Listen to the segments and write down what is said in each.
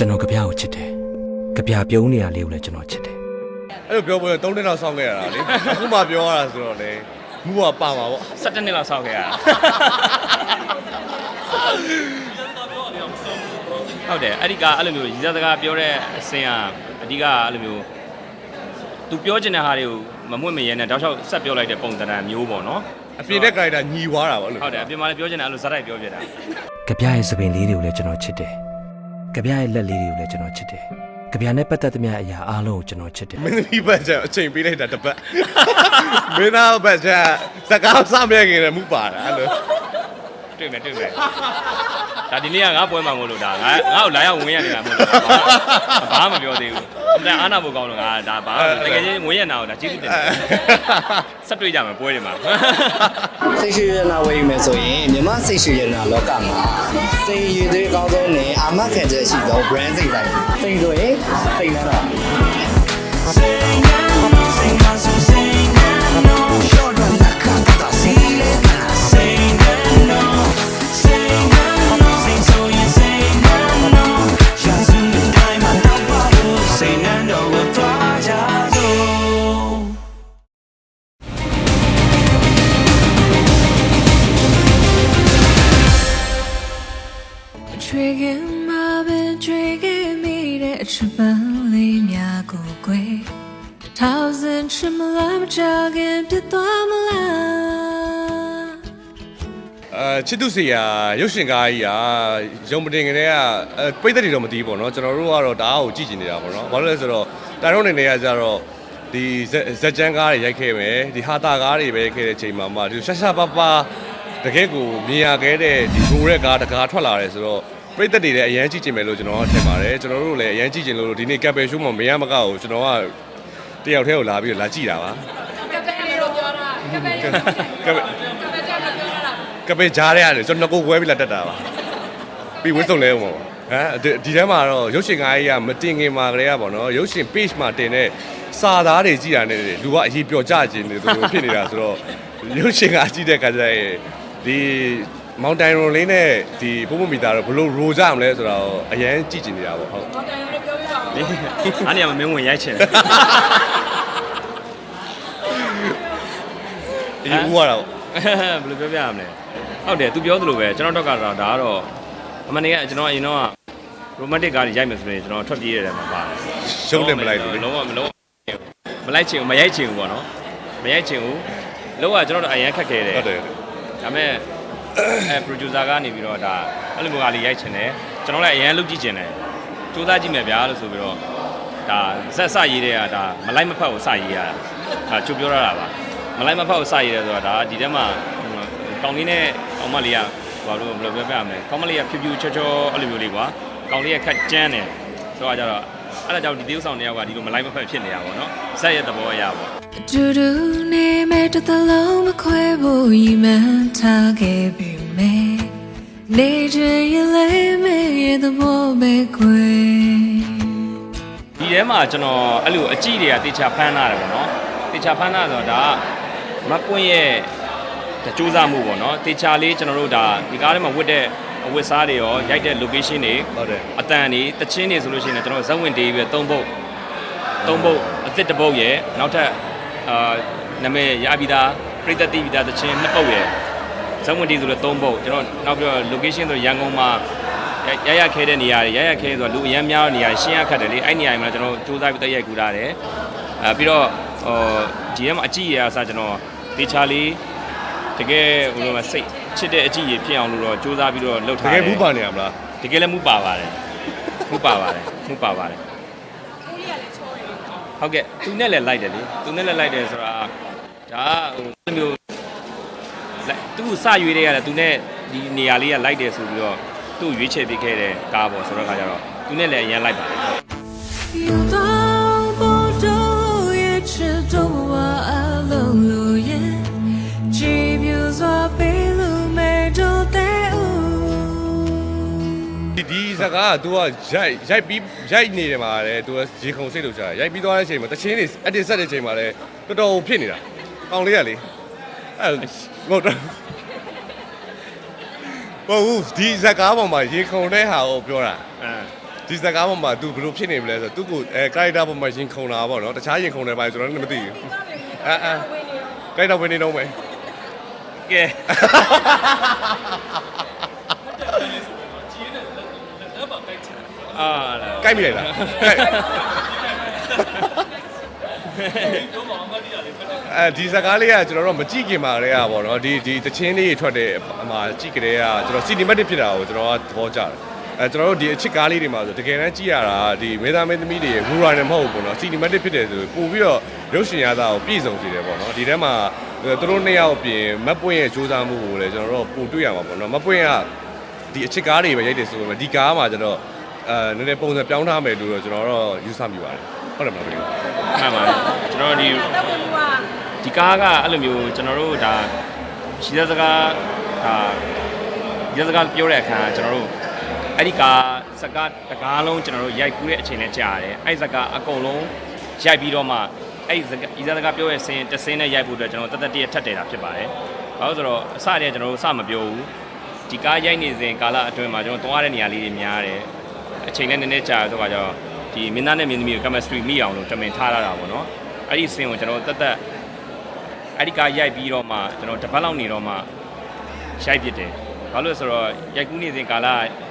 ကျွန်တော်ကြပြားကိုချစ်တယ်ကြပြားပြုံးနေရလေးကိုလည်းကျွန်တော်ချစ်တယ်အဲ့လိုပြောပွဲ3နှစ်လောက်ဆောင်းခဲ့ရတာလေအခုမှပြောရတာဆိုတော့လေမူကပါပါပေါ့17နှစ်လောက်ဆောက်ခဲ့ရတာဟုတ်တယ်အဲ့ဒီကအဲ့လိုမျိုးရည်စားစကားပြောတဲ့အစင်ကအဓိကအဲ့လိုမျိုးသူပြောချင်တဲ့ဟာတွေကိုမမွတ်မရဲနဲ့တောက်လျှောက်ဆက်ပြောလိုက်တဲ့ပုံစံမျိုးပေါ့နော်အပြင်တဲ့ character ညီွားတာပေါ့အဲ့လိုဟုတ်တယ်အပြင်မှာလည်းပြောချင်တယ်အဲ့လိုဇာတ်တိုက်ပြောပြတာကြပြားရဲ့စပင်လေးတွေကိုလည်းကျွန်တော်ချစ်တယ် ကြပြားရဲ့လက်လေးတွေကိုလည်းကျွန်တော်ချစ်တယ်ကြပြားနဲ့ပတ်သက်သမျှအရာအားလုံးကိုကျွန်တော်ချစ်တယ်မင်းသမီးဘက်ကျအချိန်ပေးလိုက်တာတစ်ပတ်မင်းသားဘက်ကျစကားစမဲ့ခင်လည်းမူပါတာအဲ့လို တွေ့မယ်တွေ့မယ်ဒါဒီနေ့ကငါပွဲမှာမဟုတ်လို့ဒါငါငါ့ကိုလာရောက်ဝင်ရနေတာမဟုတ်လို့ဘာမှမပြောသေးဘူးအမှန်အာနာဖို့ကောင်းတော့ငါဒါဘာတကယ်ချင်းဝင်ရနာကိုဒါကျေးဇူးတင်တယ်ဆက်တွေ့ကြမယ်ပွဲတွေမှာစိတ်ရှိရနာဝယ်ယူမယ်ဆိုရင်မြမစိတ်ရှိရနာလောကမှာစိတ်ရည်သွေးကောင်းဆုံးနဲ့အာမခံချက်ရှိသော brand စိတ်တိုင်းစိတ်ဆိုရင်စိတ်နှမ်းတော့追 အဲချစ်သူစီယာရုပ်ရှင်ကားကြီးอ่ะရုံမတင်ကလေးကအဲပိတ်သက်တွေတော့မသိဘူးပေါ့နော်ကျွန်တော်တို့ကတော့ဒါအားကိုကြည့်ကျင်နေတာပေါ့နော်ဘာလို့လဲဆိုတော့တိုင်ရုံးနေနေကကြတော့ဒီဇက်ဇက်ကျန်းကားတွေရိုက်ခဲ့မယ်ဒီဟာတာကားတွေပဲရိုက်ခဲ့တဲ့ချိန်မှာမှဒီရှာရှာပါပါတကယ်ကိုမြင်ရခဲ့တဲ့ဒီဂိုရက်ကားတကားထွက်လာတယ်ဆိုတော့ပိတ်သက်တွေလည်းအရန်ကြည့်ကျင်မယ်လို့ကျွန်တော်ကထင်ပါတယ်ကျွန်တော်တို့လည်းအရန်ကြည့်ကျင်လို့ဒီနေ့ကပ်ပယ်ရှိုးမှာမရမကောက်ကိုကျွန်တော်ကတယောက်တည်းကိုလာပြီးတော့လာကြည့်တာပါကပယ်လေးလို့ပြောတာကပယ်လေးကပ်ပယ်ကပယ်ကြောင့်ပြောတာလား ကပဲကြားရရတယ်ကျွန်တော်ငကိုခွဲပြီးလာတက်တာပါပြီးဝစ်စုံလဲဦးမှာပါဟမ်ဒီဒီထဲမှာတော့ရုပ်ရှင်ကားကြီးကမတင်ခင်မှာကလေးကပေါ့နော်ရုပ်ရှင် page မှာတင်တဲ့စာသားတွေကြည့်တာနဲ့လူကအရေးပျော်ကြခြင်းတွေသူတို့ဖြစ်နေတာဆိုတော့ရုပ်ရှင်ကားကြည့်တဲ့ခါကျရင်ဒီမောင်တိုင်ရိုလေးနဲ့ဒီဘုံဘုံမီတာတော့ဘလို့ရိုကြမလဲဆိုတော့အရန်ကြည့်ကျင်နေတာပေါ့ဟုတ်ဟောတယ်လည်းပြောပြပါဦးဒီအားနေရာမှာမင်းဝင်ရိုက်ချင်တယ်ဒီဦးရတာပေါ့ ဘယ်လိုပြောပြရမလဲဟုတ်တယ်သူပြောသလိုပဲကျွန်တော်တော့ကတော့ဒါကတော့အမှန်တကယ်ကျွန်တော်အရင်တော့ရိုမန်တစ်ကားတွေရိုက်မယ်ဆိုရင်ကျွန်တော်ထွက်ပြေးရတယ်မှာပါတယ်ရှုံးတယ်မလိုက်ဘူးလေလုံးဝမလုံးမလိုက်ချင်ဘူးမရိုက်ချင်ဘူးပေါ့နော်မရိုက်ချင်ဘူးလုံးဝကျွန်တော်တို့အရင်ခက်ခဲတယ်ဟုတ်တယ်ဒါပေမဲ့အဲ producer ကနေပြီးတော့ဒါအဲ့လိုမျိုးကလေးရိုက်ချင်တယ်ကျွန်တော်လည်းအရင်လုပ်ကြည့်ချင်တယ်စူးစမ်းကြည့်မယ်ဗျာလို့ဆိုပြီးတော့ဒါဇက်စရေးတဲ့ကဒါမလိုက်မဖက်ကိုစရေးရတာအဲချုပ်ပြောရတာပါ မလိုက်မဖက်ကိုစရေးတယ်ဆိုတာဒါဒီထဲမှာကောင်းလေးနဲ့အောင်မလေးကဘာလို့ဘယ်လိုပြောပြရမလဲကောင်းမလေးကဖြူဖြူချောချောအဲ့လိုမျိုးလေးကွာကောင်းလေးကခက်ကျန်းတယ်ဆိုတော့ကြတော့အဲ့ဒါကြောင့်ဒီတေးဥဆောင်တယောက်ကဒီလိုမလိုက်မဖက်ဖြစ်နေတာပေါ့နော်ဇက်ရဲ့သဘောအရပေါ့တူတူနေမဲ့တစ်သလုံးမခွဲဖို့ရည်မှန်းထားခဲ့ပြီမယ်နေချင်ရင်လည်းမေ့ရတဲ့ဘောပဲခွေဒီထဲမှာကျွန်တော်အဲ့လိုအကြည့်တွေကတေချာဖမ်းထားတယ်ပေါ့နော်တေချာဖမ်းထားဆိုတော့ဒါက မပွင့်ရဲ့စူးစမ်းမှုပေါ့နော်တေချာလေးကျွန်တော်တို့ဒါဒီကားထဲမှာဝတ်တဲ့အဝတ်စားတွေရောရိုက်တဲ့ location တွေဟုတ်တယ်အတန်တွေတချင်းတွေဆိုလို့ရှိရင်လည်းကျွန်တော်ဇက်ဝင်တေးပြီးတော့၃ပုတ်၃ပုတ်အစ်စ်တစ်ပုတ်ရယ်နောက်ထပ်အာနာမည်ရပြီးသားပြိသက်တိပြီးသားတချင်းနှစ်ပုတ်ရယ်ဇက်ဝင်တေးဆိုလည်း၃ပုတ်ကျွန်တော်နောက်ပြီးတော့ location ဆိုရန်ကုန်မှာရရခဲတဲ့နေရာတွေရရခဲဆိုတော့လူအများများနေရာရှင်းရခတ်တယ်လေအဲ့နေရာတွေမှာကျွန်တော်စူးစမ်းပြီးတက်ရိုက်ကူတာတယ်အဲပြီးတော့ဟိုဒီထဲမှာအကြည့်ရအစားကျွန်တော် တေချာလေးတကယ်ဟိုလိုမှာစိတ်ချစ်တဲ့အကြည့်ရဖြစ်အောင်လို့တော့စူးစမ်းပြီးတော့လှုပ်တထားကတယ်ယ်ဘူးပါနေရမလားတကယ်လည်းမှုပါပါတယ်မှုပါပါတယ်မှုပါပါတယ်ကိုကြီးကလည်းချောတယ်ဟုတ်ကဲ့သူနဲ့လည်းလိုက်တယ်လေသူနဲ့လည်းလိုက်တယ်ဆိုတာဒါဟိုအဲ့လိုမျိုးလိုက်သူ့ကိုစရွေးတဲ့ရတယ်သူနဲ့ဒီနေရာလေးကလိုက်တယ်ဆိုပြီးတော့သူ့ကိုရွေးချယ်ပေးခဲ့တဲ့ကားပေါ့ဆိုတော့ခါကျတော့သူနဲ့လည်းအရင်လိုက်ပါတယ်ဟုတ် ဒီဒီစကားက तू ကရိုက်ရိုက်ပြီးရိုက်နေတယ်မှာလေ तू ကရေခုံစိတ်လို့ကြာရိုက်ပြီးသွားတဲ့အချိန်မှာတချင်းတွေအတင်ဆက်တဲ့အချိန်မှာလေတော်တော်ဖြစ်နေတာကောင်းလေးကလေအဲ့ဟုတ်တယ်ဟုတ်ဘူးဒီစကားပေါ်မှာရေခုံတဲ့ဟာကိုပြောတာ အဲ ဒီစကားပေါ်မှာ तू ဘယ်လိုဖြစ်နေမလဲဆိုတော့ तू ကိုအဲ character ပေါ်မှာရင်ခုန်တာပေါ့နော်တခြားရင်ခုန်တယ်ပါဆိုတော့လည်းမသိဘူးအဲအဲ character ဝင်နေတော့မယ် ကဲ အာလာကြိုက်မိလိုက်လားကြိုက်အဲဒီစကားလေးကကျွန်တော်တို့မကြည့်ခင်ပါတည်းကပေါ့နော်ဒီဒီတချင်းလေးထွက်တဲ့အမှာကြည့်ကြတဲ့ကကျွန်တော် cinematic ဖြစ်တာကိုကျွန်တော်ကသဘောကျတယ်အဲကျွန်တော်တို့ဒီအချစ်ကားလေးတွေမှာဆိုတကယ်တမ်းကြည့်ရတာဒီမေသားမင်းသမီးတွေရဲ့ rural နဲ့မဟုတ်ဘူးပေါ့နော် cinematic ဖြစ်တယ်ဆိုပို့ပြီးတော့ရုပ်ရှင်ရတာကိုပြည့်စုံစေတယ်ပေါ့နော်ဒီထဲမှာသူတို့နှစ်ယောက်ပြင်မတ်ပွင့်ရဲ့စူးစမ်းမှုကိုလည်းကျွန်တော်တို့ပို့တွေ့ရမှာပေါ့နော်မတ်ပွင့်ကဒီအချစ်ကားတွေပဲရိုက်တယ်ဆိုပေမဲ့ဒီကားမှာကျွန်တော် အဲနည်းနည်းပုံစံပြောင်းထားမယ်လို့တော့ကျွန်တော်တော့ယူဆမိပါတယ်ဟုတ်တယ်မလားဗျာမှန်ပါတယ်ကျွန်တော်တို့ဒီတော့ဘယ်လိုอ่ะဒီကားကအဲ့လိုမျိုးကျွန်တော်တို့ဒါရှိတဲ့စကားဒါဒီစကားပြောတဲ့အခါကျွန်တော်တို့အဲ့ဒီကားစကားတကားလုံးကျွန်တော်တို့ရိုက်ကူးတဲ့အချိန်နဲ့ကြာတယ်အဲ့ဒီစကားအကုန်လုံးရိုက်ပြီးတော့မှအဲ့ဒီစကားဒီစကားပြောရဲ့စင်တစ်စင်းနဲ့ရိုက်ဖို့အတွက်ကျွန်တော်တသက်တည်းထပ်တယ်တာဖြစ်ပါတယ်ဘာလို့ဆိုတော့အစတည်းကကျွန်တော်တို့စမပြောဘူးဒီကားရိုက်နေစဉ်ကာလအတွင်းမှာကျွန်တော်သွားတဲ့နေရာလေးတွေများတယ် အချိန်လည်းနည်းနည်းကြာဆိုတော့ကြောင့်ဒီမင်းသားနဲ့မင်းသမီးကို chemistry မိအောင်လို့တမင်ထားရတာပေါ့နော်အဲ့ဒီစင်ကိုကျွန်တော်တသက်အဲ့ဒီကရိုက်ပြီးတော့မှကျွန်တော်တစ်ပတ်လောက်နေတော့မှရိုက်ဖြစ်တယ်။ဘာလို့လဲဆိုတော့ရိုက်ကူးနေစဉ်ကာလ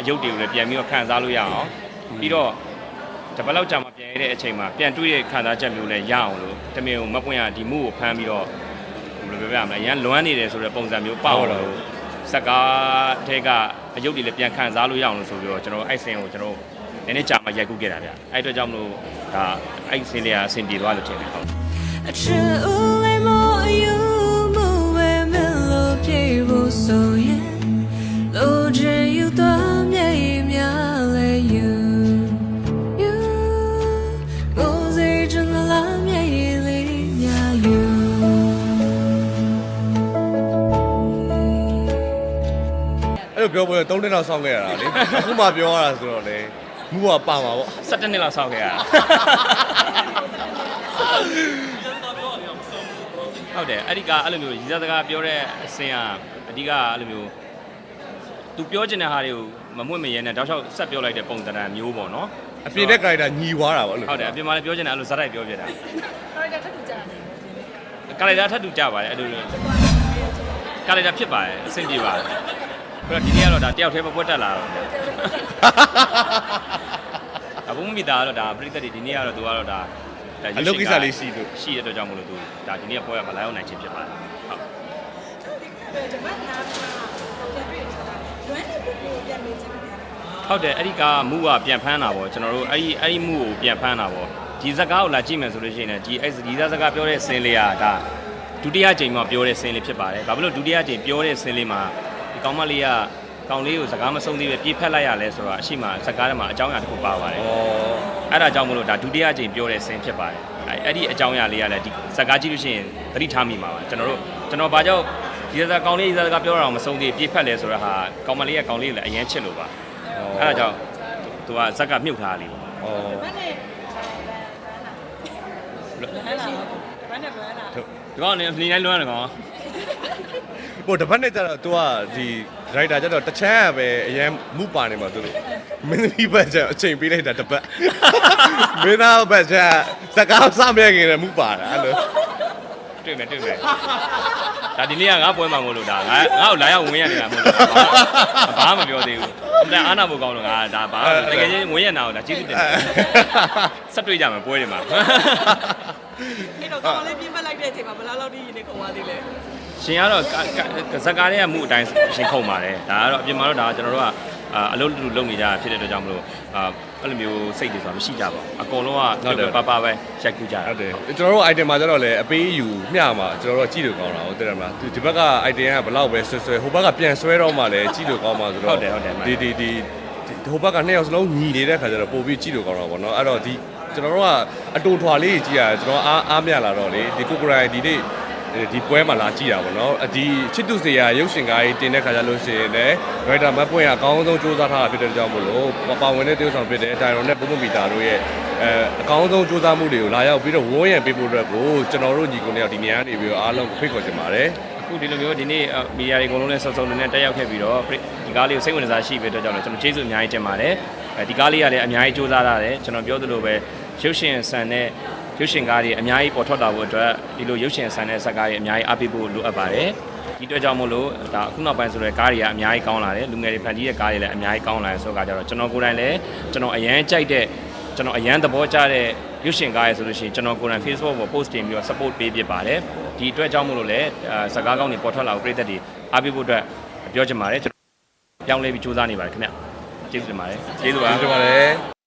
အယုတ်တွေကိုလည်းပြန်ပြီးတော့ခန်းစားလို့ရအောင်ပြီးတော့တစ်ပတ်လောက်ကြာမှပြန်ရတဲ့အချိန်မှာပြန်တွေ့တဲ့ခန်းစားချက်မျိုးလည်းရအောင်လို့တမင်ကိုမပွင့်ရဒီမှုကိုဖမ်းပြီးတော့ဘယ်လိုပြောပြမလဲအရန်လွမ်းနေတယ်ဆိုတဲ့ပုံစံမျိုးပေါ့လို့စက်ကားထဲက အယုတ်တွေလည်းပြန်ခန်းစားလို့ရအောင်လို့ဆိုပြီးတော့ကျွန်တော်အဲ့စင်ကိုကျွန်တော်နည်းနည်းကြာမှရိုက်ကူးခဲ့တာဗျ။အဲ့အတွက်ကြောင့်မလို့ဒါအဲ့စင်လေးကအဆင်ပြေသွားလို့ထင်တယ်ဟုတ်အချစ်ဦးလေးမအယူမဝဲမလို့ပြေဖို့ဆိုရင်လိုချင်ယူသွား အဲ့လိုပြောပွဲ3နှစ်လောက်ဆောင်းခဲ့ရတာလေအခုမှပြောရတာဆိုတော့လေမူကပါမှာပေါ့17နှစ်လောက်ဆောက်ခဲ့ရတာဟုတ်တယ်အဲ့ဒီကအဲ့လိုမျိုးရီးစားစကားပြောတဲ့အစင်ကအဓိကအဲ့လိုမျိုးသူပြောချင်တဲ့ဟာတွေကိုမမွင့်မရဲနဲ့တောက်လျှောက်ဆက်ပြောလိုက်တဲ့ပုံစံမျိုးပေါ့နော်အပြင်တဲ့ character ညီွားတာပေါ့အဲ့လိုဟုတ်တယ်အပြင်မှာလည်းပြောချင်တယ်အဲ့လိုဇာတ်တိုက်ပြောပြတာ character ထပ်တူကြတယ်ကာလိုက်တာထပ်တူကြပါတယ်အဲ့လိုလိုကာလိုက်တာဖြစ်ပါတယ်အဆင်ပြေပါတယ် ပြီးတော့ဒီနေ့ကတော့ဒါတယောက်တည်းပဲပွက်တက်လာတော့အဘုံမိသားတော့ဒါပြိသက်တွေဒီနေ့ကတော့သူကတော့ဒါဒါအလုပ်ကိစ္စလေးရှိလို့ရှိတဲ့အတွက်ကြောင့်မလို့သူဒါဒီနေ့ကပွဲရမလာရောက်နိုင်ခြင်းဖြစ်ပါတယ်ဟုတ်ဒီဘက်နာကပြန်တွေ့ဆိုတာလွမ်းတဲ့ပုဂ္ဂိုလ်ကိုပြန်မေးချင်တယ်ဟုတ်တယ်အဲ့ဒီကမူကပြန်ဖမ်းတာပေါ့ကျွန်တော်တို့အဲ့ဒီအဲ့ဒီမူကိုပြန်ဖမ်းတာပေါ့ဒီစကားကိုလာကြည့်မယ်ဆိုလို့ရှိရင်လည်းဒီအဲ့ဒီစကားပြောတဲ့ဆင်းလေးကဒါဒုတိယကြိမ်မှပြောတဲ့ဆင်းလေးဖြစ်ပါတယ်ဘာဖြစ်လို့ဒုတိယကြိမ်ပြောတဲ့ဆင်းလေးမှာဒီ ကောင်မလေးကကောင်လေးကိုစကားမဆုံးသေးပဲပြေးဖက်လိုက်ရလဲဆိုတော့အရှိမစကားထဲမှာအကြောင်းအရာတစ်ခုပါပါတယ်ဩအဲ့ဒါကြောင့်မလို့ဒါဒုတိယကြိမ်ပြောတဲ့ဆင်းဖြစ်ပါတယ်အဲ့အဲ့ဒီအကြောင်းအရာလေးကလည်းဒီစကားကြည့်လို့ရှိရင်သတိထားမိမှာပါကျွန်တော်တို့ကျွန်တော်ဘာကြောင့်ဒီစကားကောင်လေးဒီစကားပြောတာအောင်မဆုံးသေးပြေးဖက်လဲဆိုတော့ဟာကောင်မလေးကကောင်လေးကိုလည်းအရင်ချစ်လို့ပါအဲ့ဒါကြောင့်သူကဇက်ကမြုပ်ထားလေးပေါ့ဩဘက်နဲ့လွမ်းလာဘက်နဲ့လွမ်းလာဒီကောင်လည်းနေတိုင်းလွမ်းတယ်ကောင် ဟိုတစ်ပတ်နဲ့ကျတော့ तू ကဒီ writer ကျတော့တစ်ချမ်းကပဲအရင်မူပါနေမှာသူတို့မင်းသမီးဘက်ကျအချိန်ပေးလိုက်တာတစ်ပတ်မင်းသားဘက်ကျစကားစမဲ့ခင်လည်းမူပါတာအဲ့လိုတွေ့မယ်တွေ့မယ်ဒါဒီနေ့ကငါပွဲမှာမဟုတ်လို့ဒါငါငါ့ကိုလာရောက်ဝင်ရနေတာမဟုတ်လို့ဘာမှမပြောသေးဘူးအမှန်အားနာဖို့ကောင်းတော့ငါဒါဘာမှတကယ်ချင်းဝင်ရနာကိုဒါကျေးဇူးတင်တယ်ဆက်တွေ့ကြမယ်ပွဲတွေမှာအဲ့တော့ကောင်လေးပြင်းပတ်လိုက်တဲ့အချိန်မှာဘယ်လောက်လောက်ထိရင်နေခုံသွားသေးလဲ ရှင်ကတော့ဇက်ကားတွေကမှုအတိုင်းရှင်ခုံပါတယ်ဒါကတော့အပြင်မှာတော့ဒါကျွန်တော်တို့ကအလုပ်တူလုပ်နေကြဖြစ်တဲ့အတွက်ကြောင့်မလို့အာအဲ့လိုမျိုးစိတ်တွေဆိုတာမရှိကြပါဘူးအကုန်လုံးကပပပဲရိုက်ကူးကြတာဟုတ်တယ်ကျွန်တော်တို့ item မှာကျတော့လေအပေးယူမျှမှာကျွန်တော်တို့ကြည့်လို့ကောင်းတာဟုတ်တယ်မလားဒီဘက်က item ကဘလောက်ပဲဆွဲဆွဲဟိုဘက်ကပြန်ဆွဲတော့မှလည်းကြည့်လို့ကောင်းပါဆိုတော့ဒီဒီဒီဟိုဘက်ကနှစ်ယောက်စလုံးညီနေတဲ့ခါကျတော့ပို့ပြီးကြည့်လို့ကောင်းတာပေါ့နော်အဲ့တော့ဒီကျွန်တော်တို့ကအတူထွာလေးကြည့်ရတယ်ကျွန်တော်အားအားမြလာတော့လေဒီကိုကိုရိုင်ဒီနေ့ ဒီပွဲမှာလာကြည့်တာပေါ့နော်အဒီချစ်သူစရာရုပ်ရှင်ကားကြီးတင်တဲ့ခါကျလို့ရှိရင်လည်း writer မပွင့်အကောင်းဆုံးစူးစမ်းထားတာဖြစ်တဲ့ကြောင့်မို့လို့ပါဝင်တဲ့တယောက်ဆောင်ဖြစ်တဲ့တိုင်ရွန်နဲ့ပုံမမီတာတို့ရဲ့အဲအကောင်းဆုံးစူးစမ်းမှုတွေကိုလာရောက်ပြီးတော့ဝန်းရံပေးဖို့အတွက်ကိုကျွန်တော်တို့ညီကိုနှစ်ယောက်ဒီနေရာနေပြီးတော့အားလုံးကိုဖိတ်ခေါ်ချင်ပါတယ်အခုဒီလိုမျိုးဒီနေ့မီဒီယာတွေအကုန်လုံးလည်းစုံစုံနေတက်ရောက်ခဲ့ပြီးတော့ဒီဒီကားလေးကိုစိတ်ဝင်စားရှိပြီးတော့ကြောင့်လည်းကျွန်တော်ကျေးဇူးအများကြီးတင်ပါတယ်အဲဒီကားလေးကလည်းအများကြီးစူးစမ်းထားတယ်ကျွန်တော်ပြောသလိုပဲရုပ်ရှင်ဆန်တဲ့ ရုပ်ရှင်ကားတွေအများကြီးပေါ်ထွက်လာဖို့အတွက်ဒီလိုရုပ်ရှင်ဆန်တဲ့ဇာတ်ကားတွေအများကြီးအားပေးဖို့လိုအပ်ပါတယ်ဒီအတွက်ကြောင့်မို့လို့ဒါအခုနောက်ပိုင်းဆိုတဲ့ကားတွေကအများကြီးကောင်းလာတယ်လူငယ်တွေဖန်တီးတဲ့ကားတွေလည်းအများကြီးကောင်းလာတယ်ဆိုတော့ကြတော့ကျွန်တော်ကိုယ်တိုင်လည်းကျွန်တော်အရန်ကြိုက်တဲ့ကျွန်တော်အရန်သဘောကျတဲ့ရုပ်ရှင်ကားရယ်ဆိုလို့ရှိရင်ကျွန်တော်ကိုယ်တိုင် Facebook ပေါ် post တင်ပြီးတော့ support ပေးဖြစ်ပါတယ်ဒီအတွက်ကြောင့်မို့လို့လည်းအာဇာတ်ကားကောင်းတွေပေါ်ထွက်လာဖို့ပြည်သက်တွေအားပေးဖို့အတွက်ပြောချင်ပါတယ်ကျွန်တော်ပြောင်းလဲပြီးစူးစမ်းနေပါတယ်ခင်ဗျကျေးဇူးတင်ပါတယ်ကျေးဇူးပါကျေးဇူးပါတယ်